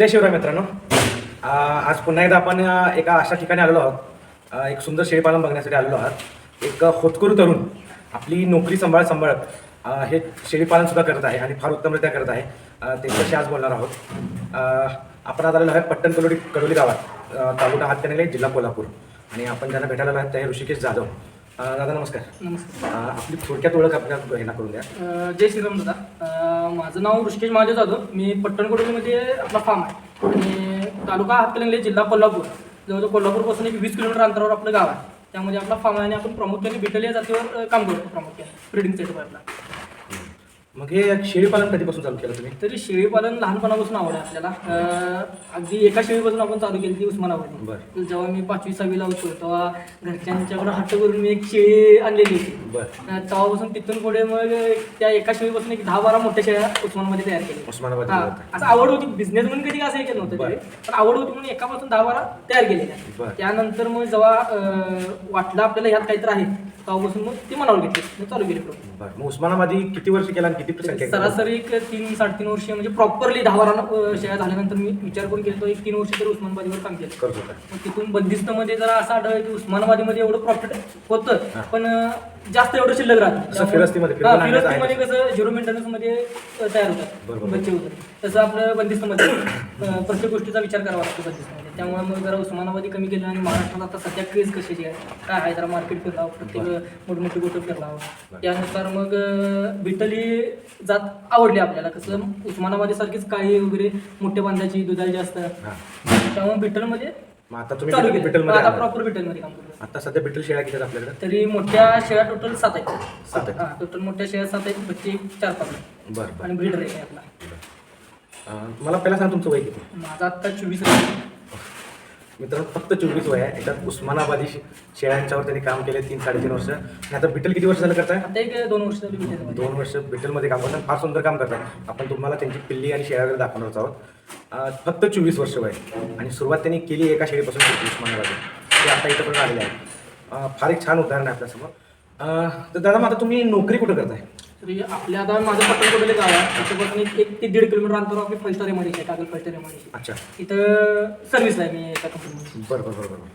जय शिवराय मित्रांनो. आज पुन्हा एकदा आपण एका अशा ठिकाणी आलेलो आहोत. एक सुंदर शेळीपालन बघण्यासाठी आलेलो आहोत. एक होतकरू तरुण आपली नोकरी सांभाळ सांभाळत हे शेळीपालन सुद्धा करत आहे आणि फार उत्तमरित्या करत आहे. त्यांच्याशी आज बोलणार आहोत? आपण आज आलेलो आहे पट्टण कलोडी कडोली गावात. तालुका हातकणंगले जिल्हा कोल्हापूर. आणि आपण ज्यांना भेटायला आलो आहोत ते ऋषिकेश जाधव. दादा नमस्कार. नमस्कार. अ, आपली थोडक्यात ओळख आपल्या ह्यांना करून द्या. अं, जय श्रीराम दादा. अं, माझं नाव ऋषिकेश महादेव जाधव. मी पट्टणकोडमध्ये आपला फार्म आहे. आणि तालुका हातकलंगले जिल्हा कोल्हापूर. जवळजवळ कोल्हापूरपासून एक वीस किलोमीटर अंतरावर आपलं गाव आहे. त्यामध्ये आपला फार्म आहे आणि आपण प्रामुख्याने बिटल या जातीवर अं, काम करतो प्रामुख्याने ब्रिडिंग सेटअप आपला मग हे शेळीपालन कधीपासून चालू केलं तुम्ही तरी शेळीपालन लहानपणापासून आवड आहे आपल्याला अं, अगदी एका शेळीपासून आपण चालू केली ती उस्मानाबादी बरं. जेव्हा मी पाचवी सहावीला होतो तेव्हा घरच्यांच्याकडे हट्ट करून मी एक शेळी आणलेली होती बरं अं, तेव्हापासून तिथून पुढे मग त्या एका शेळीपासून एक दहा बारा मोठ्या शेळ्या उस्मानमध्ये तयार केल्या उस्मानाबाद हा. असं आवड होती बिझनेस म्हणून कधी असं हे केलं नव्हतं बरं. तरी. पण आवड होती म्हणून एकापासून दहा बारा तयार केलेल्या बरं. त्यानंतर मग जेव्हा अं, वाटलं आपल्याला ह्यात काहीतरी आहे तेव्हापासून मग ती मनावर घेतली. चालू केली बरं मग उस्मानाबादी किती वर्ष केला आणि किती संख्या केली? सरासरी एक तीन साडेतीन वर्ष म्हणजे प्रॉपरली दहा बारा अं, शेळ्या झाल्यानंतर मी विचार करून केलं एक तीन वर्ष तरी उस्मानाबादीवर काम केलं. करत होता. मग तिथून बंदिस्तमध्ये जरा असं आढळलं की उस्मानाबादीमध्ये एवढं प्रॉफिट होतं. हा. पण अं, जास्त एवढं शिल्लक राहत फिरस्तीमध्ये, हा, फिरवून आणण्यात आहे. फिरस्तीमध्ये कसं झिरो मेंटेनन्समध्ये अं, तयार होतात. बरोबर. बच्चे होतात. तसं आपलं बंदिस्तमध्ये अं, प्रत्येक गोष्टीचा विचार करावा लागतो बंदिस्तमध्ये. त्यामुळे मग जरा उस्मानाबादी कमी केलं आणि महाराष्ट्रात आता सध्या क्रेज कशाची आहे? काय आहे? जरा मार्केट फिरलावं प्रत्येक मोठमोठी गोष्ट फिरलावं. त्यानुसार मग अं, बिटल ही जात आवडली आपल्याला. कसं उस्मानाबादी सारखीच काळी वगैरे मोठ्या बांधाची दुधाची जास्त. हा. त्यामुळे बिटलमध्ये मग आता तुम्ही चालू बिटल- केलं. बिटलमध्ये आता आलात. प्रॉपर बिटलमध्ये काम करतो आता सध्या बिटल शेळ्या किती आहेत आपल्याकडे? तरी मोठ्या शेळ्या टोटल सात आहेत. सात आहेत. हा टोटल मोठ्या शेळ्या सात आहेत बच्चे चार पाच आहेत. बरं बरं. आणि ब्रीडर आहे आपला. अं, मला पहिला सांग तुमचं वय किती? माझा आत्ता चोवीस आहे. मित्रांनो फक्त चोवीस वय आहे. याच्यात उस्मानाबादी शे- शेळ्यांच्यावर त्यांनी काम केले तीन साडेतीन वर्ष. आणि आता बिटल किती वर्ष झालं करताय? आता एक दोन वर्ष झाली दोन वर्ष बिटलमध्ये काम करतात. फार सुंदर काम करतात. आपण तुम्हाला त्यांची पिल्ली आणि शेळ्या वगैरे दाखवणार आहोत. अं, फक्त चोवीस वर्ष वय आणि सुरुवात त्यांनी केली एका शेळीपासून केली उस्मानाबादी ते आता इथं पण आलेले आहे अं, फार एक छान उदाहरण आहे आपल्यासमोर. तर दादा मग आता तुम्ही नोकरी कुठं करताय? तरी आपल्या आता माझं पट्टणकोटले गाव आहे. त्याच्यापासून एक ते दीड किलोमीटर अंतरावर आपली फलस्टार एमआयडी आहे कागल फलस्टार एमआयडी अच्छा. इथं सर्व्हिसला आहे मी एका कंपनीमध्ये बरं बरं बरं बरं.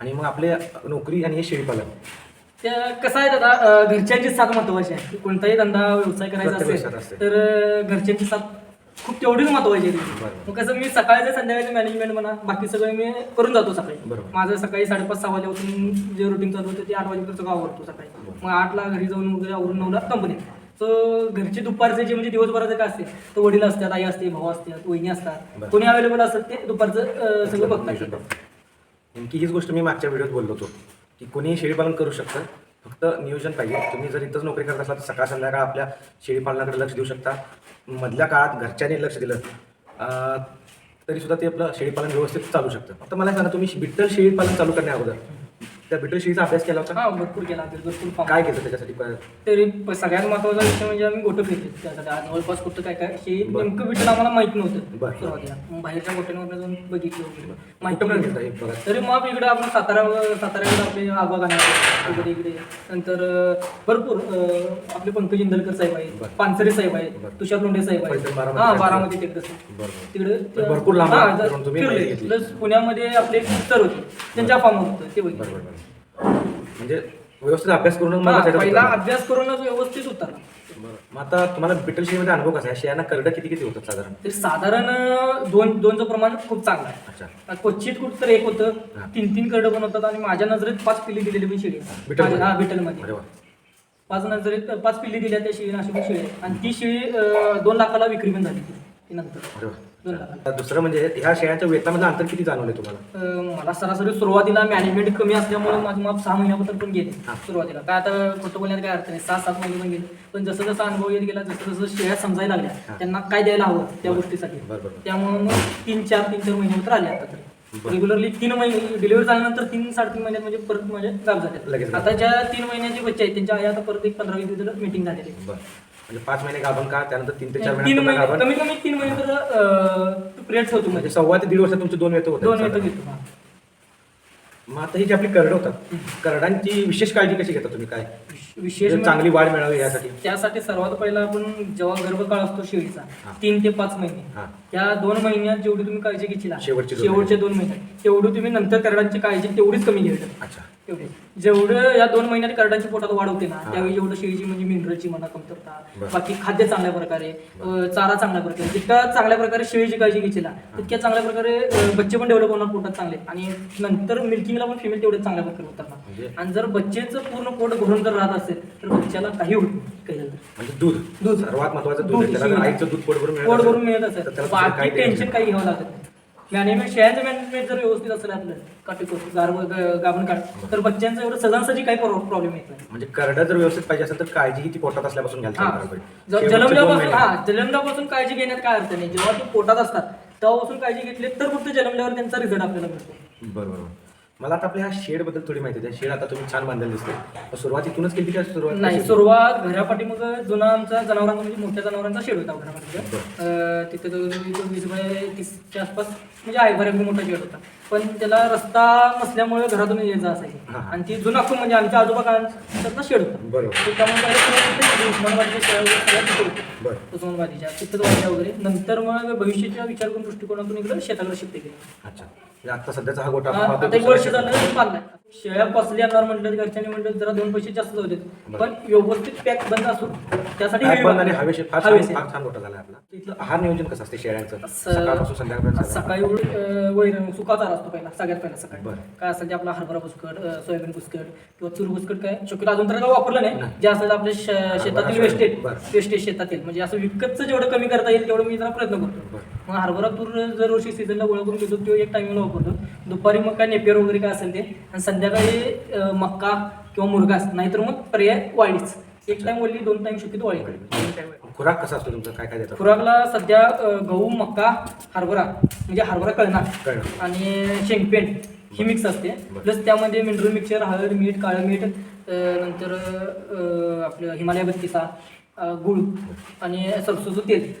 आणि मग आपले नोकरी आणि हे शेळीपालन? त्या कसं आहे दादा अं, घरच्यांची साथ महत्वाची आहे. कोणताही धंदा व्यवसाय करायचा प्रत्येक व्यवसायात असेल असते. तर अं, घरच्यांची साथ खूप तेवढीच महत्वाची आहे. बरोबर. मग कसं मी सकाळचं संध्याकाळचं मॅनेजमेंट म्हणा बाकी सगळं मी करून जातो सकाळी बरोबर. माझं सकाळी साडेपाच सहा वाजेपासून जे रुटीन चालू होतं ते आठ वाजेपर्यंत सगळं आवडतो सकाळी मग आठला घरी जाऊन वगैरे आवरून नऊला कंपनीत सो घरचे दुपारचे जे म्हणजे दिवसभराचं काय असते तर वडील असतात आई असते भाऊ असतात वहिनी असतात बरं. कोणी अवेलेबल असतात ते दुपारचं अं, सगळं बघतात नेमकी हीच गोष्ट मी मागच्या व्हिडिओत बोललो होतो की कोणीही शेळीपालन करू शकतं फक्त नियोजन पाहिजे. तुम्ही जर इथंच नोकरी करत असाल तर सकाळ संध्याकाळ आपल्या शेळीपालनाकडे लक्ष देऊ शकता. मधल्या काळात घरच्यांनी लक्ष दिलं तरीसुद्धा तरी सुद्धा ते आपलं शेळीपालन व्यवस्थित चालू शकतं. फक्त मला सांगा तुम्ही बिट्टल शेळीपालन चालू करण्या अगोदर त्या शेळीचा अभ्यास केला होता हा भरपूर केला भरपूर काय केलं त्याच्यासाठी काय? तरी प- सगळ्यात महत्त्वाचा विषय म्हणजे आम्ही गोटं फिरले त्यासाठी आज जवळपास कुठं काय काय हे बरं. नेमकं विठ्ठल आम्हाला माहीत नव्हतं बरं. सुरुवातीला मग बाहेरच्या गोट्यांवर जाऊन बघितलं वगैरे माहिती कुठं पण. घेता एक बघा तरी मग इकडे आपण सातारा साताऱ्याकडे आपले आबा गाणे इकडे इकडे नंतर अं, भरपूर अं, आपले पंकज इंदलकर साहेब आहेत. पानसरे साहेब आहेत. तुषार लोंढे साहेब आहेत बारामती हा. बारामती तिकडे बरोबर तिकडे तर भरपूर लांब हा, तुम्ही. माहिती घेतली. प्लस पुण्यामध्ये आपले एक सर होते त्यांच्या फॉर्म होतं ते बघितलं बरोबर म्हणजे व्यवस्थित अभ्यास करून हा, त्याच्यात पहिला उतरलं. अभ्यास करूनच व्यवस्थित बरं. मग आता तुम्हाला बिटल शेळीमध्ये अनुभव कसा आहे? शेळ्यांना करडं किती किती होतात साधारण? ते साधारण अं, दोन दोनचं प्रमाण खूप चांगलं आहे. अच्छा. क्वचित कुठं तर एक होतं. तीन तीन करडं बनवतात आणि माझ्या नजरेत पाच पिल्ली दिलेली पण शेळी. आहे. माझ्या- हा बिटलमध्ये अरे वा. पाच नजरेत पाच पिल्ली दिल्या त्या शेळीने अशी पण शेळी. आहे आणि ती शेळी अं, दोन लाखाला विक्री पण झाली ती नंतर. अरे वा. आता दुसरं म्हणजे ह्या शेळ्यांच्या वेतनामधलं अंतर किती जाणवले तुम्हाला मला सरासरी सुरुवातीला मॅनेजमेंट कमी असल्यामुळे माझं माप सहा महिन्याबद्दल पण गेले. सुरुवातीला काय आता खोटं बोलण्यात काय अर्थ नाही सहा सात महिने पण गेले पण जसं जसं अनुभव येत गेला जसं जसं शेळ्या समजायला. लागल्या त्यांना काय द्यायला हवं त्या. गोष्टीसाठी बरं बरं त्यामुळे मग तीन चार तीन चार महिन्यानंतर आले आता तर. रेग्युलरली तीन महिने डिलिव्हरी झाल्यानंतर तीन साडेतीन महिन्यात म्हणजे परत माझे गाव लगेच. आता ज्या तीन महिन्याचे बच्चे आहेत त्यांच्या आई आता परत एक पंधरा वीस दिवसाला मीटिंग झालेली आहे. बरं म्हणजे पाच महिने गाभण का? त्यानंतर तीन ते चार तीन महिने महिने गाभण कमीत कमी तीन महिने तर पिरियड ठेवतो म्हणजे म्हणजे सव्वा ते दीड वर्षात तुमचे दोन वेत होते दोन वेळ घेतो हा. मग आता ही जी आपली करडं होतात करडांची विशेष काळजी कशी घेता तुम्ही? काय? विश- विशेष म्हणजे चांगली वाढ मिळावी यासाठी. त्यासाठी सर्वात पहिला आपण जेव्हा गर्भकाळ असतो शेळीचा. तीन ते पाच महिने. हा. या दोन महिन्यात जेवढी तुम्ही काळजी घेतली शेवटचे दोन शेवटचे दोन महिन्यात तेवढी तुम्ही नंतर करडांची काळजी तेवढीच कमी घ्यायची अच्छा. एवढे. जेवढं या दोन महिन्यात करडांची पोटात वाढ होते ना. त्यावेळी जेवढं शेळीची म्हणजे मिनरलची म्हणा कमतरता. बाकी खाद्य चांगल्या प्रकारे चारा चांगल्या प्रकारे जितक्या चांगल्या प्रकारे शेळीची काळजी घ्यायची ना तितक्या चांगल्या प्रकारे बच्चे पण डेव्हलप होणार पोटात चांगले. आणि नंतर मिल्किंगला पण फिमेल तेवढे चांगल्या प्रकारे होतात म्हणजे? ना आणि जर बच्चेचं पूर्ण पोट भरून जर राहत असेल तर बच्च्याला काही होत म्हणजे दूध. दूध. सर्वात महत्वाचं दूध पोट भरून मिळत असेल, बाकी टेन्शन काही घ्यावं लागत नाही. मॅनेजमेंट शेळ्यांचं मॅनेजमेंट जर व्यवस्थित असेल आपलं काटेकोर गारव गाभण काढ तर बच्चांचं एवढं सजांसाची काही प्रॉब्लेम येत नाही. म्हणजे करडा जर व्यवस्थित पाहिजे असेल तर काळजी ही ती पोटात असल्यापासून घ्यायला हा. पाहिजे. शेवटचे दोन महिने. हा जन्मल्यापासून काळजी घेण्यात काय अर्थ नाही. जेव्हा ते पोटात असतात तेव्हापासून काळजी घेतली तर फक्त जन्मल्यावर त्यांचा रिझल्ट आपल्याला मिळतो. बरोबर. मला आता आपल्या ह्या शेडबद्दल थोडी माहिती द्या. शेड आता तुम्ही छान बांधलेलं दिसते मग सुरुवातीतूनच केली का सुरुवात नाही कशी? सुरुवात घरापाठी मग जुना आमचा जनावरांचा म्हणजे मोठ्या जनावरांचा शेड होता घरापाठी तिथे जवळजवळ वीस बाय तीसच्या आसपास म्हणजे आहे बऱ्यापैकी मोठा शेड होता पण त्याला रस्ता नसल्यामुळे घरातून ये जा असायची. आणि ती जुना खूप म्हणजे आमच्या आजोबा काळात शेड होता तर त्यामुळे पहिले सुरुवातीला उस्मानाबादच्या शेळ्या वगैरे सगळ्या तिथे होत्या. बरं उस्मानाबादीच्या तिथेच वाढल्या वगैरे नंतर मग भविष्याच्या विचार करून दृष्टिकोनातून इकडे शेताकडे शिफ्ट केलं अच्छा म्हणजे आता सध्याचा हा गोटा हा, आता एक वर्ष. झालं बांधलाय शेळ्या कॉस्टली आणणार म्हटलं तर घरच्यांनी म्हटलं जरा दोन पैसे जास्त जाऊ देत बरं. पण व्यवस्थित पॅक बंद असो त्यासाठी आणि. हवेशीर फार छान हवेशीर. फार छान गोटा झाला आपला इथलं आहार नियोजन कसं असते शेळ्यांचं असं- सकाळपासून संध्याकाळपर्यंत सकाळी वैरण सुका चारा असतो पहिला सगळ्यात पहिला सकाळी बरं. काय असेल ते आपला हरभरा बुसकट अं, सोयाबीन बुसकट किंवा तूर बुसकट काय शक्यतो अजून तर काय वापरलं नाही. जे असेल आपल्या श- शेतातील सोयाबीन. वेस्टेज बरं. वेस्टेज शेतातील म्हणजे असं विकतचं जेवढं कमी करता येईल तेवढं मी जरा प्रयत्न करतो बरं. मग हरभरा तूर दरवर्षी सीझनला गोळा करून घेतो तो एक टाइमला वापरतो दुपारी मग काय नेपियर वगैरे काय असेल ते आणि संध्याकाळी अं, मक्का किंवा मुरगास नाहीतर मग पर्याय वाळीच एक टाइम वळली दोन टाइम शक्यतो वाळी दोन time वाळी. खुराक कसा असतो तुमचा? काय काय देतात? खुराकला सध्या अं, गहू मक्का हरभरा म्हणजे हरभरा कळणार. कळणार. आणि शेंगपेंड ही मिक्स असते. बरं. प्लस त्यामध्ये मिनरल मिक्सचर हळद मीठ काळं मीठ अं, नंतर अं, आपलं हिमालय बत्तीसा अं, गुळ आणि सरसोचं तेल.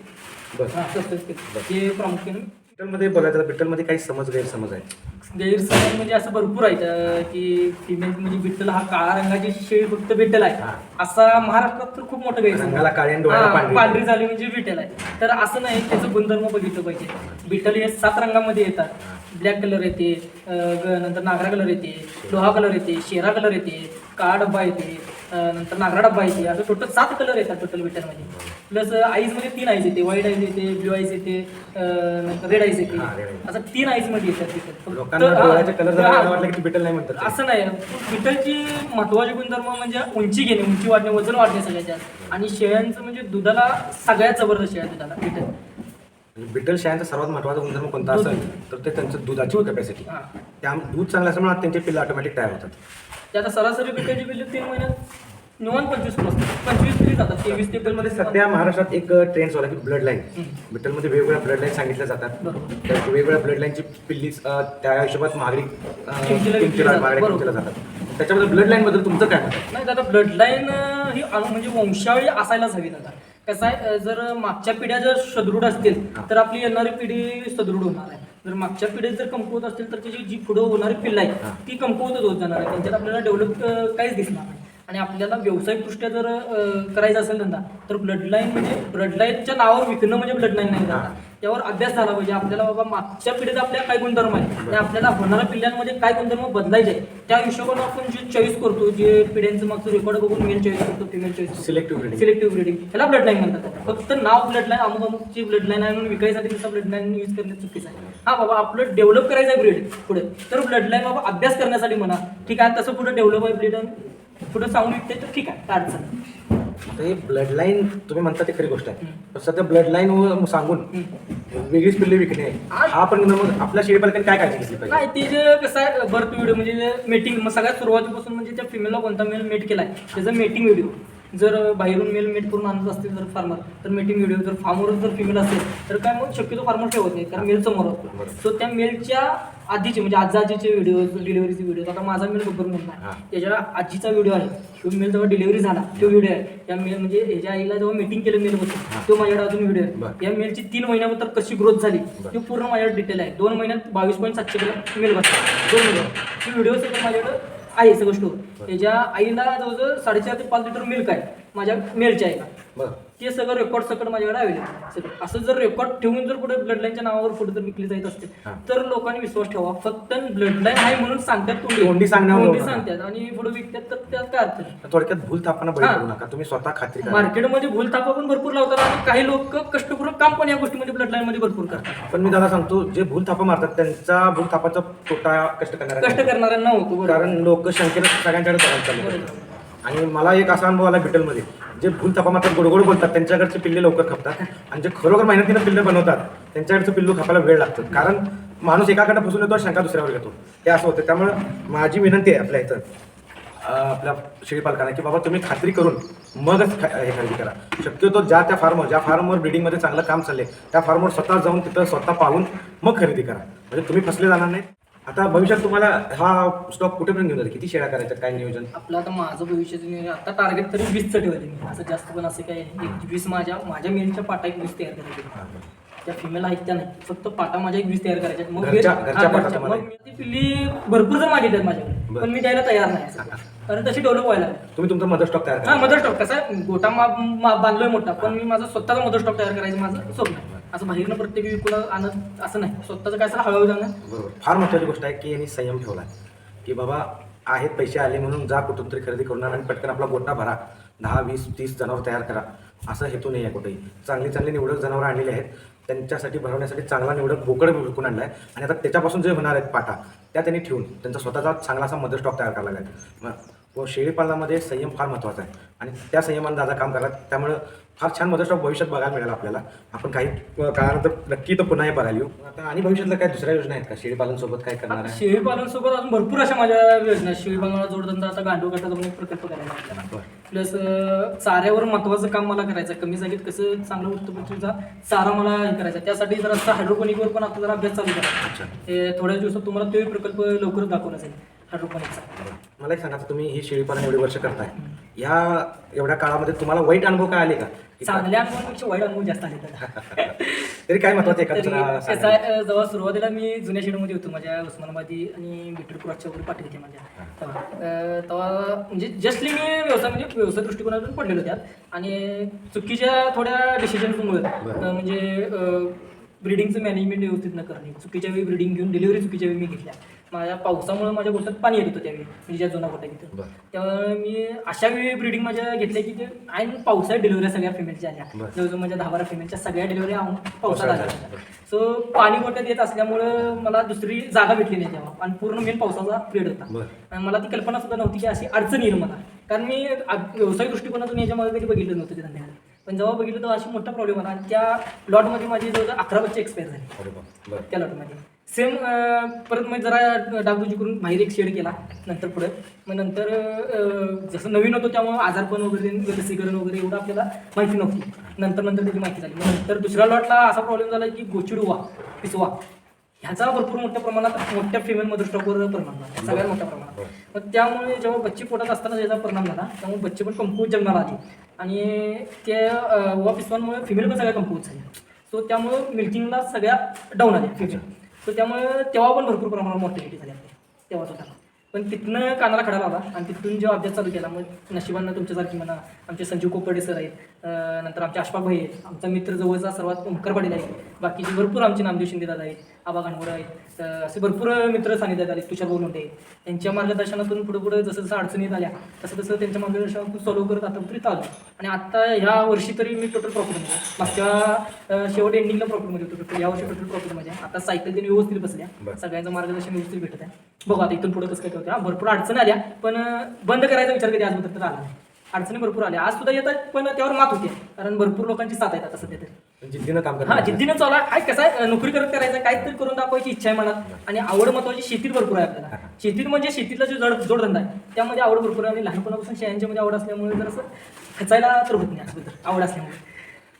बरं. हा सरसोचं तेल. हे प्रामुख्याने बोलायचं तर बिटलमध्ये काही समज गैरसमज आहे गैरसमज म्हणजे असं भरपूर आहेत अं, की फिमेल म्हणजे बिट्टल हा काळा रंगाची शेळी फक्त बिट्टल आहे. हा. असा महाराष्ट्रात तर खूप मोठं गैरसमज रंगाला काळी आणि डोळ्याला हा, पांढरी. पांढरी झाली म्हणजे बिटल आहे. तर असं नाही त्याचं गुणधर्म बघितलं पाहिजे. बिटल हे सात रंगामध्ये येतात. ब्लॅक कलर येते अं, ग- नंतर नागरा कलर येते लोहा कलर येते शेरा कलर येते काळा डब्बा येते नंतर नागरा डब्बा येते असं टोटल सात कलर येतात टोटल बिटलमध्ये प्लस आईजमध्ये तीन आईज येते. व्हाईट आईज येते ब्ल्यू आईज येते रेड आईज येते. असं तीन आईजमध्ये येतात म्हणतात असं नाही. बिटलची महत्त्वाचे गुणधर्म म्हणजे उंची घेणे. उंची वाढणे वजन वाढणे सगळ्यात जास्त. आणि शेळ्यांचं म्हणजे दुधाला सगळ्यात जबरदस्त शेळ्या दुधाला बिटल बिटल शेळ्यांचा सर्वात महत्त्वाचा गुणधर्म कोणता असेल तर ते त्यांचं दुधाची दूध. कॅपॅसिटी हा. त्या दूध चांगलं असल्यामुळे त्यांचे पिल्लं ऑटोमॅटिक तयार होतात. ते आता सरासरी बिटलची बिल्ल तीन महिन्यात पंचवीस प्लस पंचवीस तरी जातात तेवीस ते बिटलमध्ये सध्या महाराष्ट्रात एक ट्रेंड झाला की ब्लड लाईन. बिटलमध्ये वेगवेगळ्या ब्लड लाईन सांगितल्या जातात बरोबर. त्या वेगवेगळ्या ब्लड लाईनची पिल्ली त्या हिशोबात किमतीला विकली किमतीला जातात. महागड्या बरोबर. किमतीला जातात त्याच्याबद्दल ब्लड लाईन बद्दल तुमचं काय मत आहे नाही दादा ब्लड लाईन ही अनु- म्हणजे वंशावळी असायलाच हवी दादा कसं आहे अं, जर मागच्या पिढ्या जर सदृढ असतील. तर आपली येणारी पिढी सदृढ होणार आहे जर मागच्या पिढीत जर कमकुवत असतील तर त्याची जी पुढे होणारी पिल्ला. आहे ती कमकुवतच होत जाणार आहे त्यांच्यात आपल्याला डेव्हलप काहीच दिसणार नाही आणि आपल्याला व्यावसायिकदृष्ट्या जर करायचा असेल धंदा तर ब्लड लाईन म्हणजे ब्लड लाईनच्या नावावर विकणं म्हणजे ब्लड लाईन नाही. दादा त्यावर अभ्यास झाला पाहिजे. आपल्याला बाबा मागच्या पिढीत आपल्या काय गुणधर्म आहे आणि आपल्याला होणाऱ्या पिढ्यांमध्ये काय गुणधर्म बदलायचे आहे त्या हिशोबाने आपण जे चॉईस करतो जे पिढ्यांचं मागचं रेकॉर्ड बघून मेल चॉईस करतो female choice selective breeding selective breeding त्याला ब्लड लाईन म्हणतात फक्त नाव ब्लड लाईन अमुक अमुकची ब्लड लाईन आहे म्हणून विकायसाठी त्याचा ब्लड लाईन यूज करणे चुकीचं आहे. हा बाबा आपलं डेव्हलप करायचं आहे ब्रीड पुढे. तर ब्लड लाईन बाबा अभ्यास करण्यासाठी म्हणा. ठीक आहे तसं पुढे डेव्हलप आहे ब्रीड पुढे सांगून विकते तर ठीक आहे काय अडचण हे ब्लड लाईन तुम्ही म्हणता ते खरी गोष्ट आहे. पण सध्या ब्लड लाईन सांगून. वेगळीच पिल्ले विकणे हा पण मग आपल्या शेळीपालकांनी काय काळजी घेतली पाहिजे नाही ते जे कसं आहे बर्थ व्हिडिओ म्हणजे मेटिंग मग सगळ्यात सुरुवातीपासून म्हणजे त्या फिमेलला कोणता मेल मेट केलाय त्याचा मेटिंग व्हिडिओ जर बाहेरून मेल मेट करून आणत असतील जर फार्मर तर मेटिंग व्हिडिओ जर फार्मवर जर फिमेल असेल तर काय मग शक्यतो फार्मर ठेवत नाही कारण मेल समोर असतो. सो त्या मेलच्या आधीचे म्हणजे आज आजीचे व्हिडिओ डिलिव्हरीचे व्हिडिओ आता माझा मेल बरोबर म्हणून. आहे त्याच्या आजीचा व्हिडिओ आहे. तो मेल जेव्हा डिलिव्हरी झाला तो व्हिडिओ आहे. त्या मेल म्हणजे ह्याच्या आईला जेव्हा मीटिंग केलं मेल हा. बसून तो माझ्याकडे अजून व्हिडिओ. आहे. या मेलची तीन महिन्यानंतर कशी ग्रोथ झाली. तो पूर्ण माझ्याकडे डिटेल आहे. दोन महिन्यात बावीस पॉईंट सातशे ग्रॅम मेल बसला. दोन महिन्यात ती व्हिडिओ सगळं माझ्याकडे आहे सगळं स्टोर त्याच्या आईला जवळजवळ साडेचार ते पाच लिटर मिल्क आहे माझ्या मेलच्या आईला. बरं. ते सगळं रेकॉर्ड सकट माझ्याकडे अवेलेबल सगळं असं जर रेकॉर्ड ठेवून जर पुढे ब्लडलाईनच्या नावावर पुढे जर विकली जात असते. तर लोकांनी विश्वास ठेवा फक्त ब्लडलाईन आहे म्हणून सांगतात तोंडी सांगण्यावर तोंडी नका. सांगतात आणि पुढे विकतात तर त्यात काय अर्थ थोडक्यात भूल थापांना बळी हा. पडू नका तुम्ही स्वतः खात्री करा मार्केटमध्ये भूल थापा पण भरपूर लावतात आणि काही लोक कष्ट करून काम पण या गोष्टीमध्ये ब्लडलाईन मध्ये भरपूर करतात पण मी त्याला सांगतो जे भूल थापा मारतात त्यांचा भूल थापाचा तोटा कष्ट करणार कष्ट करणाऱ्यांना होतो बरोबर. कारण लोक शंकेनं सगळ्यांच्याकडे बघायला चालू करतात. आणि मला एक असा अनुभव आला बिटलमध्ये. जे भूल थापा मारतात गोडगोड बोलतात त्यांच्याकडचे पिल्ले लवकर खपतात आणि जे खरोखर मेहनतीनं पिल्ले बनवतात त्यांच्याकडचं पिल्लू खपायला वेळ लागतो. कारण माणूस एकाकडे फसून येतो शंका दुसऱ्यावर घेतो. ते असं होतं. त्यामुळे माझी विनंती आहे आपल्या इथं आपल्या शेळीपालकांना की बाबा तुम्ही खात्री करून मगच ख- हे खरेदी करा. शक्यतो ज्या त्या फार्मर ज्या फार्मवर ब्रिडिंगमध्ये चांगलं काम चाललंय त्या फार्मवर स्वतः जाऊन तिथं स्वतः पाहून मग खरेदी करा. म्हणजे तुम्ही फसले जाणार नाही आता भविष्यात तुम्हाला हा स्टॉक कुठेपर्यंत घेऊन जाईल? किती शेळ्या करायच्यात? काय नियोजन? आपलं आता माझं भविष्याचं आता टार्गेट तरी वीसचं ठेवलं मी. असं जास्त पण असं काय एक वीस माझ्या माझ्या मेलच्या पाटा एक वीस तयार करायचे. त्या फिमेल आहेत त्या नाही. फक्त पाटा माझ्या एक वीस तयार करायच्या मग घरच्या- हा, घरच्या पाटा घरच्या. तुम्हाला? मग मी ती पिल्ली भरपूर जण मागितल्यात माझ्याकडे. बरं. पण मी द्यायला तयार नाही असं. कारण तशी डेव्हलप व्हायला लागली. तुम्ही तुमचा मदर स्टॉक तयार हा करा मदर स्टॉक कसा आहे, गोटा मा मा- बांधलोय मोठा. पण मी माझा स्वतःचा मदर स्टॉक तयार करायचं माझं स्वप्न आहे. असं बाहेरनं प्रत्येक विकुला आणत असं नाही. स्वतःचं काय असं हळूहळू जाणं. बरोबर. फार महत्त्वाची गोष्ट आहे की यांनी संयम ठेवला की बाबा आहेत पैसे आले म्हणून जा कुठून तरी खरेदी करून आण आणि पटकन आपला गोटा भरा. दहा वीस तीस जनावर तयार करा. असं हेतू नाही आहे कुठेही. चांगली चांगली निवडक जनावरं आणलेली आहेत. त्यांच्यासाठी भरवण्यासाठी चांगला निवडक बोकड विकून आणला आहे. आणि आता त्याच्यापासून जे होणार आहेत पाटा त्या त्यांनी ठेवून त्यांचा स्वतःचा चांगला असा मदर स्टॉक तयार करायला लागेल व शेळीपालनामध्ये संयम फार महत्त्वाचा आहे. आणि त्या संयमाने दादा काम करतात. त्यामुळं फार छान स्टॉक भविष्यात बघायला मिळेल आपल्याला. आपण काही काळानंतर नक्की तर पुन्हा हे बघायला येऊ आता आणि भविष्यातल्या काय दुसऱ्या योजना आहेत का? शेळीपालन सोबत काय करणार आहे? शेळीपालन सोबत अजून भरपूर अशा माझ्या योजना आहेत. शेळीपालनाला जोडधंदा आता गांडूळ गटाचा प्रकल्प करायला आपल्याला. प्लस चाऱ्यावर महत्वाचं काम मला करायचं आहे. कमी जागेत कसं चांगलं उत्तम चारा मला हे करायचा. त्यासाठी जरा हायड्रोपोनिकवर पण आता जरा अभ्यास चालू करायचा हे थोड्याच दिवसात तुम्हाला तोही प्रकल्प लवकरच दाखवला जाईल हायड्रोपोनिकचा. मला एक सांगा तुम्ही ही शेळीपालन एवढे वर्ष करताय. या एवढ्या काळामध्ये तुम्हाला वाईट अनुभव काय आले का? चांगल्या अनुभवांपेक्षा वाईट अनुभव जास्त आले तरी. काय महत्वाचं. आहे, जेव्हा सुरुवातीला मी जुन्या शेडमध्ये होतो माझ्या उस्मानाबादी आणि बिटर क्रॉसच्या वगैरे पाठी होते माझ्या. तेव्हा तेव्हा म्हणजे जस्टली मी व्यवसाय म्हणजे व्यवसाय दृष्टिकोनातून पडलेलो त्यात. आणि चुकीच्या थोड्या डिसिजन्समुळे म्हणजे ब्रिडिंगचं मॅनेजमेंट व्यवस्थित न करणे चुकीच्या वेळी ब्रिडिंग घेऊन डिलिव्हरी चुकीच्या वेळी मी घेतल्या. माझ्या पावसामुळे माझ्या गोट्यात पाणी येत होतं त्यावेळी म्हणजे ज्या जुना गोट्या तिथं बरं. तेव्हा मी अशा वेळी ब्रिडिंग माझ्या घेतल्या की ते आणि पावसाळ्यात डिलिव्हरी सगळ्या फिमेलच्या आल्या. बरं. जवळजवळ माझ्या दहा बारा फिमेलच्या सगळ्या डिलिव्हरी पावसात पावसाळ्यात आल्या. सो पाणी गोट्यात येत असल्यामुळं मला दुसरी जागा भेटली नाही तेव्हा. आणि पूर्ण मेन पावसाचा पिरियड होता. बरं. आणि मला ती कल्पना सुद्धा नव्हती की अशी अडचण येईल मला. कारण मी आ- व्यवसाय दृष्टिकोनातून याच्यामध्ये कधी बघितलं नव्हतं ते धंद्यामध्ये पण जेव्हा बघितलं तेव्हा अशी मोठा प्रॉब्लेम आला आणि त्या लॉटमध्ये माझी जवळजवळ अकरा बच्चे एक्सपायर झाले. अरे वा, बरं. त्या लॉटमध्ये सेम परत मग जरा डागडुजी करून बाहेर एक शेड केला नंतर पुढे. मग नंतर जसं नवीन होतो त्यामुळे आजारपण वगैरे लसीकरण वगैरे एवढं आपल्याला माहिती नव्हती. नंतर नंतर त्याची माहिती झाली. मग नंतर दुसऱ्या लॉटला असा प्रॉब्लेम झाला की गोचिडुवा पिसवा. ह्याचा भरपूर मोठ्या प्रमाणात मोठ्या फिमेलमध्ये स्टॉकवर परिणाम झाला. सगळ्यात मोठ्या प्रमाणात. मग त्यामुळे जेव्हा बच्चे पोटात असताना त्याचा परिणाम झाला त्यामुळे बच्चे पण कमकुवत जन्माला आले. आणि ते वा पिसवांमुळे फिमेल पण सगळ्या कमकुवत झाल्या सो त्यामुळे मिल्किंगला सगळ्या डाऊन आल्या फिमेल तर त्यामुळे तेव्हा पण भरपूर प्रमाणात मॉर्टॅलिटी झाली आपली तेव्हा स्वतःला पण तिथनं कानाला खडा लावला आणि तिथून जेव्हा अभ्यास चालू केला मग नशिबांना तुमच्यासारखी म्हणा आमचे संजीव कोपर्डे सर आहेत नंतर आमचे आशपाक भाई आहेत. आमचा मित्र जवळचा सर्वात ओंकार पाटील आहे. बाकीचे भरपूर आमचे नामदेव शिंदे दादा आहेत आबा गाणवडे आहेत. असे भरपूर मित्र सानिध्यात आले तुषार बोलुंडे त्यांच्या मार्गदर्शनातून पुढे पुढे जसं जसं अडचणीत आल्या तसं तसं त्यांच्या मार्गदर्शनातून सॉल्व्ह करत आता तरी चालू आणि आता ह्या वर्षी तरी मी टोटल प्रॉफिटमध्ये मागच्या शेवट एंडिंगला प्रॉफिटमध्ये होतो टोटल या वर्षी टोटल प्रॉफिटमध्ये. आता सायकल त्यांनी व्यवस्थित बसल्या. सगळ्यांचं मार्गदर्शन व्यवस्थित भेटत आहे. बघू आता इथून पुढे कसं काय होतं भरपूर अडचण आल्या पण बंद करायचा विचार कधी आजपर्यंत तर आला नाही. अडचणी भरपूर आल्या. आज सुद्धा येतात पण त्यावर मात होते. कारण भरपूर लोकांची साथ आहेत आता सध्या तरी. जिद्दीनं काम हा करणार जिद्दीनं चालू आहे. काय कसं आहे? नोकरी करत करायचं काहीतरी करून दाखवायची इच्छा आहे मनात. आणि आवड महत्वाची शेतीत भरपूर आहे आपल्याला. शेतीत म्हणजे शेतीतला जो जड जोडधंदा आहे त्यामध्ये आवड भरपूर आहे. आणि लहानपणापासून शेळ्यांच्या मध्ये आवड असल्यामुळे जर असं खचायला तर होत नाही असं आवड असल्यामुळे.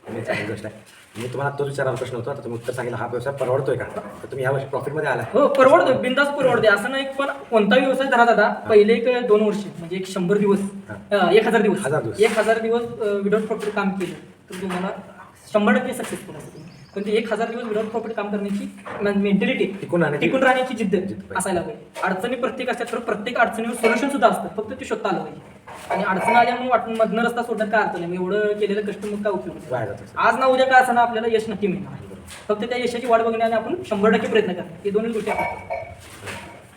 नाही, चांगली गोष्ट आहे. मी तुम्हाला तोच विचारायला प्रश्न होता आता तुम्ही उत्तर सांगितलं हा व्यवसाय परवडतोय का? तर तुम्ही ह्या वर्षी प्रॉफिटमध्ये आला हो परवडतो बिंदास परवडते असं नाही पण कोणताही व्यवसाय धरा दादा? पहिले एक दोन वर्ष म्हणजे एक शंभर दिवस. अं, एक हजार दिवस. हजार दिवस. एक हजार दिवस विदाउट प्रॉफिट काम केलं तर तुम्हाला शंभर टक्के सक्सेसफुल असते पण ते एक हजार दिवस विदाउट प्रॉफिट काम करण्याची मेंटॅलिटी टिकून राहण्याची- टिकून राहण्याची जिद्द जिद्द पाहिजे. असायला पाहिजे अडचणी प्रत्येक असतात तर प्रत्येक अडचणीवर सोल्युशन सुद्धा असतं. फक्त ते शोधता आलं पाहिजे. आणि अडचण आल्यामुळे वाटून मधनं रस्ता सोडण्यात काय अर्थ नाही. मग एवढं केलेलं कष्ट मग काय उपयोग नाही. वाया जातं. आज ना उद्या काय असं आपल्याला यश नक्की मिळणार फक्त त्या यशाची वाट बघण्याने आपण शंभर टक्के प्रयत्न करणार हे दोन्ही गोष्टी आपण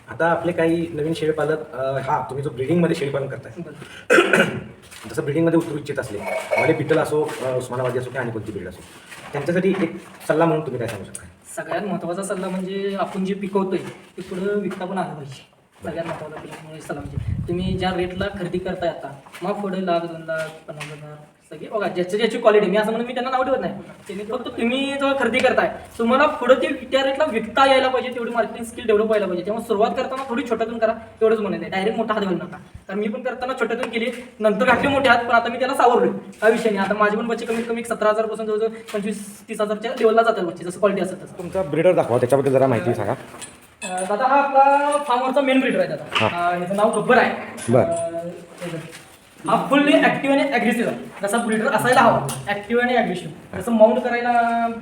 आता आपले काही नवीन शेळीपालक अं, हा तुम्ही जो ब्रिडिंगमध्ये शेळीपालन करताय. बरं. जसं ब्रिडिंगमध्ये उतरू इच्छित असले भले बिटल असो अं, उस्मानाबादी असो किंवा आणि कोणती ब्रीड असो त्यांच्यासाठी एक सल्ला म्हणून तुम्ही काय सांगू शकता? सगळ्यात महत्त्वाचा सल्ला म्हणजे आपण जे पिकवतोय ते पुढं विकता पण आलं पाहिजे. सगळ्यात महत्त्वाचा पिकवण्याचा सल्ला म्हणजे तुम्ही ज्या रेटला खरेदी करताय आता मग पुढे लाख दोन लाख पन्नास हजार सगळे बघा ज्याची ज्याची क्वालिटी मी असं म्हणून मी त्यांना नाव ठेवत नाही. त्यांनी फक्त तुम्ही जेव्हा खरेदी करताय तुम्हाला पुढे ते त्या रेटला विकता यायला पाहिजे तेवढी मार्केटिंग स्किल डेव्हलप व्हायला पाहिजे. तेव्हा सुरुवात करताना थोडी छोट्यातून करा तेवढंच म्हणत आहे डायरेक्ट मोठा हात घालू नका. कारण मी पण करताना छोट्यातून केली नंतर घातले मोठे हात पण आता मी त्याला सावरलो काय विषय नाही. आता माझे पण बच्चे कमीत कमी सतरा हजारपासून जवळजवळ पंचवीस तीस हजारच्या लेवलला जातात बच्चे जसं क्वालिटी असत तसं. तुमचा ब्रीडर दाखवा त्याच्याबद्दल जरा माहिती सांगा. दादा हा आपला फार्मवरचा मेन ब्रीडर आहे दादा. अं, ह्याचं नाव गब्बर आहे. बर. अं. हा फुल्ली ऍक्टिव्ह आणि अग्रेसिव्ह आहे. जसा ब्रीडर असायला हवा ऍक्टिव्ह आणि अग्रेसिव्ह जसं माउंट करायला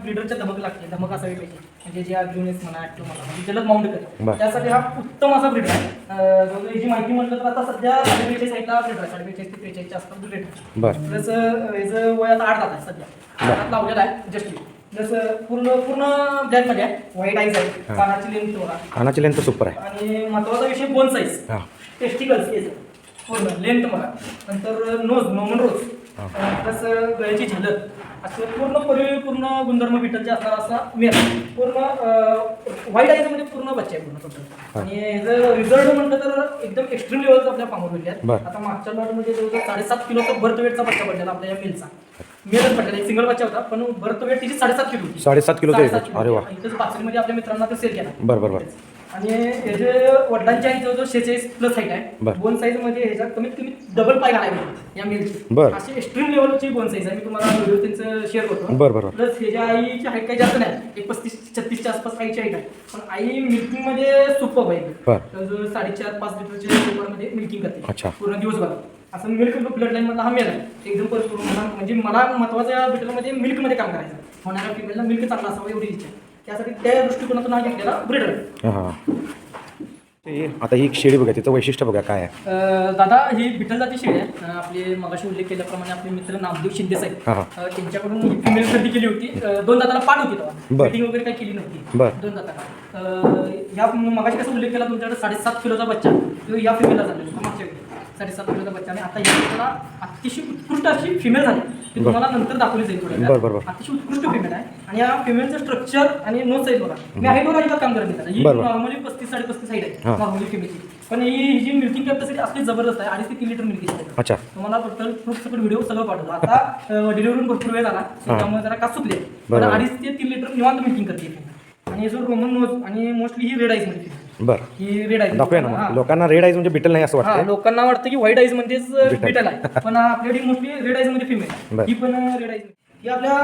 ब्रीडरच्या धमक लागते धमक असावी पाहिजे म्हणजे जे अग्रेसिव्ह म्हणा ऍक्टिव्ह म्हणा म्हणजे त्यालाच माउंट बर. करेल त्यासाठी हा उत्तम असा ब्रीडर आहे. अं, याची माहिती म्हटलं तर आता सध्या साडेबेचाळीस साईडला ब्रीडर आहे. साडेबेचाळीस ते त्रेचाळीसच्या आसपास ब्रीडर आहे. बरं. प्लस याचं वय आता आठ जात आहे सध्या. आठ लावलेला आहे जस्ट प्लस पूर्ण पूर्ण ब्लॅकमध्ये आहे व्हाईट आईज आहे कानाची लेंथ बघा. कानाची लेंथ सुपर आहे. आणि महत्त्वाचा विषय बोन साईज हां. टेस्टिकल्स याचं पूर्ण लेंथ बघा. नंतर नोज नोमन रोज प्लस गळ्याची झलक असं पूर्ण परि पूर्ण गुणधर्म विठ्ठलचे असणारा असा मेल. पूर्ण व्हाईट आईजमध्ये पूर्ण बच्चे आहे पूर्ण टोटल आणि रिझल्ट म्हटलं तर एकदम एक्स्ट्रीम लेवलचा आपल्या फार्मवर भेटले आहेत बरं. आता मागच्या लॉटमध्ये जवळजवळ साडेसात किलोचा बर्थ वेटचा बच्चा पडलेला आपल्या या मेलचा. मेलच पडलेला एक सिंगल बच्चा होता पण बर्थ वेट तिची साडेसात किलो साडेसात आहे. किलो अरे वा. इथंच पाचवीमध्ये आपल्या मित्रांना ते सेल केला. बरं बरं. आणि याचे वडिलांच्या आई जवळजवळ शेहेचाळीस प्लस हाईट आहे बरं. बोन साईजमध्ये ह्याच्यात कमीत कमी डबल पाय घालायला पाहिजे. या मेलची बरं. अशी एक्स्ट्रीम लेवलची बोन साईज आहे. मी तुम्हाला व्हिडिओ त्यांचं शेअर करतो. बरं बरं प्लस ह्याच्या आईची हाईट काही जास्त नाही एक पस्तीस छत्तीसच्या आसपास आईची हाईट आहे. पण आई मिल्किंगमध्ये सुपर आहे. बरं. जवळजवळ साडेचार पाच लिटरच्या मध्ये मिल्किंग करते. अच्छा. पूर्ण दिवसभर. असं मिल्क ब्लड लाईन मधला हा मेल आहे. एकदम परिपूर्ण मला- म्हणजे मला महत्त्वाच्या बिटलमध्ये मिल्कमध्ये काम करायचं. होणाऱ्या फिमेलला मिल्क चांगला असावा एवढी इच्छा आहे. त्यासाठी त्या दृष्टिकोनातून हा घेतलेला ब्रिडर हां. ते आता ही शेळी बघा तिचं वैशिष्ट्य बघा काय आहे. दादा ही विठ्ठल जाती शेळी आहे. अ, आपले मगाशी उल्लेख केल्याप्रमाणे आपले मित्र नामदेव शिंदे साहेब हा, हा. अ, त्यांच्याकडून ही फिमेल खरेदी केली होती. अ, दोन दाताला पाठ होती तेव्हा. बर. वगैरे काही केली नव्हती. बर. दोन दाताला. अ, या मगाशी कसं उल्लेख केला तुमच्याकडे साडेसात किलोचा बच्चा तो या फिमेलला झालेला मागच्या वेळी. साडेसात किलोचा बच्चा आणि आता या फिमेलला अतिशय उत्कृष्ट अशी फिमेल झाली ती. तुम्हाला नंतर दाखवली जाईल थोड्या वेळात. बर, बर, बर. अतिशय उत्कृष्ट फिमेल आहे आणि या फिमेलचं स्ट्रक्चर आणि नो साईज बघा मी हाईटवर अजिबात काम करत नाही त्याला. ही बर, बर. नॉर्मली पस्तीस साडेपस्तीस हाईट आहे हा. नॉर्मली फिमेलची पण ही ही जी मिल्किंग कॅपॅसिटी असली जबरदस्त आहे अडीच ते तीन लिटर मिल्किंग आहे अच्छा तुम्हाला टोटल प्रूफ सकट व्हिडिओ सगळं पाठवतो आता डिलिव्हरी भरपूर वेळ झाला so हा. त्यामुळे जरा का चुकले पण बरोबर. अडीच ते तीन लिटर निवांत मिल्किंग करते ही female. आणि जो रोमन नोज आणि मोस्टली ही रेड आईजमध्ये बरं ही रेड आईज दाखवूया ना मग. लोकांना रेड आईज म्हणजे बिटल नाही असं हा वाटतं लोकांना वाटतं की व्हाईट आईज म्हणजेच Beetle. बिटल आहे पण आपल्याकडे मोस्टली रेड आईजमध्ये फिमेल आहे. ही पण रेड आईज ही आपल्या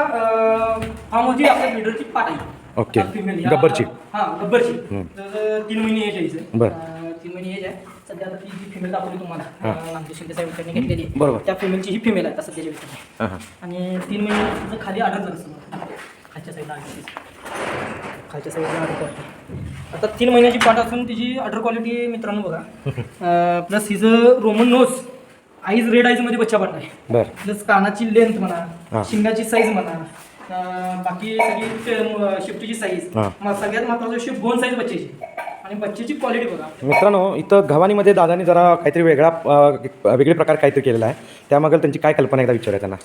फार्मची आपल्या ब्रिडरची पाट आहे ओके. आता female या- गब्बरची. हा गब्बरची. तर तीन महिने एज आहे हिचं. बरं. अं, तीन महिने एज आहे सध्या आता ती जी फिमेल दाखवली तुम्हाला हा. अं, नामदेव शिंदे साहेब त्यांनी घेतलेली आहे. बरोबर. त्या फिमेलची ही फिमेल आहे आता सध्याच्या हां हां आणि तीन महिने तिचं खाली आढळ झालं समोर खालच्या साईडला खालच्या साईडला आढळ क्वालिटी आता तीन महिन्याची पाठ असून तिची आढळ क्वालिटी मित्रांनो बघा. प्लस हिचं रोमन नोस आईज रेड आईजमध्ये बच्चा पडला आहे बरं. प्लस कानाची लेंथ. म्हणा शिंगाची साईज म्हणा बाकी सगळी शिफ्टीची साईज. सगळ्यात महत्त्वाचा विषय बोन साईज बच्चेची आणि बच्चेची क्वालिटी बघा. मित्रांनो इथं गव्हाणीमध्ये दादानी जरा काहीतरी वेगळा वेगळे प्रकार काहीतरी केलेला आहे. त्यामागं त्यांची काय कल्पना एकदा विचारूया त्यांना?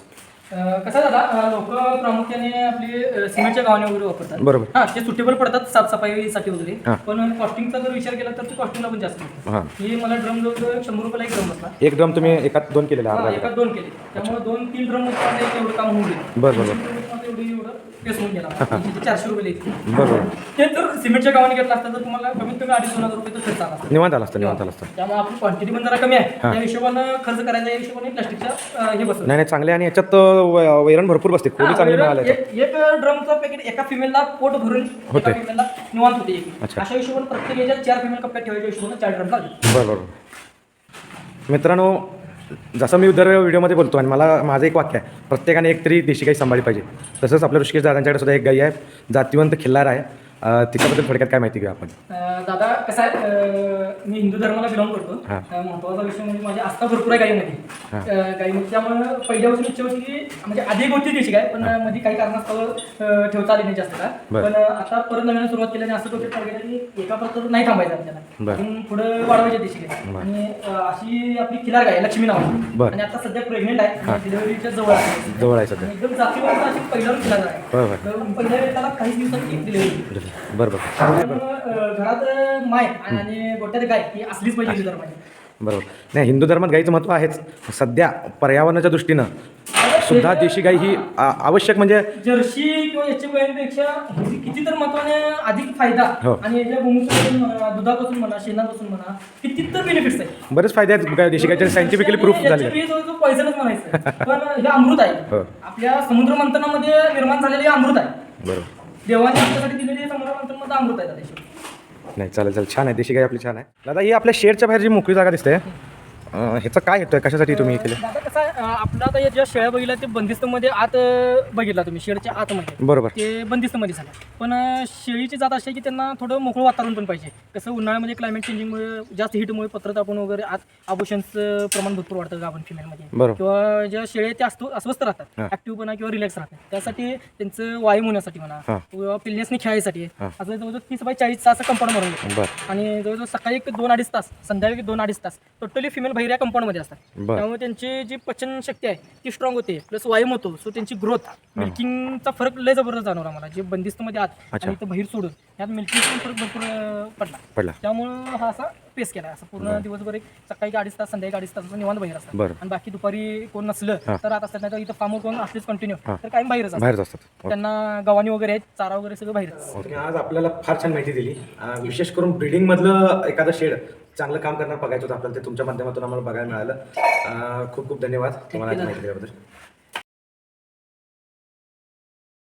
कसं दादा लोक प्रामुख्याने आपली सिमेंटच्या गावाने वगैरे वापरतात बरोबर. हा ते सुटेबल पडतात साफसफाईसाठी वगैरे हा. पण कॉस्टिंगचा जर विचार केला तर ते कॉस्टिंगला पण जास्त पडतं. हां ही मला ड्रम जवळ शंभर रुपयाला एक ड्रम बसला एक ड्रम तुम्ही एकात दोन केलेला हा, अर्धा एकात दोन केले त्यामुळे दोन तीन ड्रम एवढं काम होऊन गेलं बरं, बरं. एवढी एवढं पेस होऊन गेला तिथे चारशे रुपये बरोबर ते जर सिमेंटच्या गावाने घेतला असता तर तुम्हाला कमीत कमी अडीच दोन हजार रुपये तर खर्च आला असता. निवांत आला असतं निवांत आला असतं त्यामुळे आपली क्वांटिटी पण जरा कमी आहे. त्या हिशोबानं खर्च करायचा या हिशोबाने अं, हे नाही नाही चांगले आणि याच्यात अं, वै- वैरण भरपूर बसते खोली चांगली मिळाली. एक एक ड्रमचं पॅकेट एका फिमेलला पोट भरून होते. फिमेलला निवांत होते एक. अच्छा. अशा हिशोबाने प्रत्येक याच्यात चार फिमेल कप्प्यात ठेवायच्या हिशोबाने चार ड्रम लागले बरं बरं मित्रांनो जसं मी दर व्हिडिओमध्ये बोलतो आणि मला माझं एक वाक्य आहे प्रत्येकाने एक तरी देशी गाई सांभाळली पाहिजे. तसंच आपल्या ऋषिकेश दादांच्याकडे सुद्धा एक गाई आहे जातीवंत खिल्लार आहे. अं, तिच्याबद्दल थोडक्यात काय माहिती घेऊ आपण? अं, दादा कसं आहे अं, मी हिंदू धर्माला बिलॉंग करतो. हा. अं, महत्त्वाचा विषय म्हणजे माझी आस्था भरपूर आहे गाईमध्ये. अं, गाईमध्ये त्यामुळे पहिल्यापासून इच्छा होती की म्हणजे आधी एक होती देशी गाय पण मध्ये काही कारणास्तव अं, ठेवता आली नाही जास्त का. बरं. पण अं, आता परत नव्यानं सुरुवात केल्याने असं डोक्यात आहे की एका प्रकार नाही थांबायचं आपल्याला. बरं. अजून पुढे वाढवायचे देशी गाय बरं. आणि अं, अशी आपली खिलार गाय लक्ष्मी बरं. आणि आता सध्या प्रेग्नेंट आहे. डिलिव्हरीच्या जवळ आहे. जवळ आहे सध्या. आणि एकदम जातीवंत अशी पहिल्यावर खिलार आहे. तर पहिल्या वेळेला काहीच दिवसात एक डिलिव्हरी बरं बरं. त्यामुळं, अं, घरात माय आणि गोट्यात गाय ही असलीच पाहिजे हिंदू धर्माची. बरोबर. नाही हिंदू धर्मात गाईचं महत्त्व आहेच. सध्या पर्यावरणाच्या दृष्टीनं सुद्धा देशी गाई ही आ- आवश्यक म्हणजे जर्सी किंवा याच्या गायीपेक्षा किती तर महत्वाने अधिक फायदा हो. आणि याच्या म्हणा दुधापासून म्हणा शेणापासून म्हणा किती तर बेनिफिट्स आहे. बरेच फायदे आहेत गाय- देशी गायचे सायंटिफिकली प्रूफ झाले आहेत. पॉयझनच म्हणायचं. पण हे अमृत आहे. हो. आपल्या समुद्र मंथनामध्ये निर्माण झालेले हे अमृत आहे. बरोबर. देवाने अमृत आहे त्याच्याशी नाही चालेल चालेल. छान आहे देशी गाय आपली छान आहे. दादा ही आपल्या शेडच्या बाहेर जी मोकळी जागा दिसते ह्याचं काय येतोय कशासाठी तुम्ही हे केलं? दादा कसं आहे, अं, आपलं आता या ज्या शेळ्या बघितल्या ते बंदिस्तमध्ये आत अं, बघितला तुम्ही शेडच्या आतमध्ये. बरोबर. ते बंदिस्तमध्ये झालं. पण अं, शेळीची जात अशी आहे की त्यांना थोडं मोकळं वातावरण पण पाहिजे. कसं उन्हाळ्यामध्ये क्लायमेट चेंजिंगमुळे जास्त हिटमुळे पत्रतापण वगैरे आत आबोशनचं प्रमाण भरपूर वाढतं गाभण फिमेलमध्ये बरोबर. किंवा ज्या शेळ्या त्या अस्व अस्वस्थ हा. राहतात ऍक्टिव्हपणा किंवा रिलॅक्स राहतात. त्यासाठी त्यांचं व्यायाम होण्यासाठी म्हणा हा. किंवा पिल्नेसनी खेळायसाठी हा. असं जवळजवळ तीस बाय चाळीसचा असं कंपाऊंड बरं. आणि जवळजवळ सकाळी एक दोन अडीच तास संध्याकाळी दोन अडीच तास टोटली फिमेल बाहेर या कंपाऊंडमध्ये असतात. बरं. त्यामुळे त्यांची जी पचन शक्ती आहे ती स्ट्रॉंग होते प्लस व्यायाम होतो सो त्यांची ग्रोथ मिल्किंगचा फरक लय जबरदस्त जाणवला मला जे बंदिस्तमध्ये आत अच्छा. आणि इथं बाहेर सोडून यात मिल्किंगचा फरक भरपूर अं, पडला. पडला. त्यामुळं हा असा पेस केला. असं पूर्ण दिवसभर एक सकाळी अडीच तास संध्याकाळी अडीच तास असं निवांत बाहेर असतात. बरं. आणि बाकी दुपारी कोण नसलं हा. तर राहत असतात नाही तर इथं फार्मवर कोण असलेच कंटिन्यू हा. तर काही बाहेरच असतात. बाहेरच असतात. ओके. त्यांना गव्हाणी वगैरे आहेत चारा वगैरे सगळं बाहेरच. तुम्ही आज आपल्याला फार छान माहिती दिली. अं, विशेष करून ब्रिडिंगमधलं एखादं शेड चांगलं काम करणार बघायचं होतं आपल्याला ते तुमच्या माध्यमातून आम्हाला बघायला मिळालं. अं, खूप खूप धन्यवाद. तुम्हाला आज माहिती दिल्याबद्दल.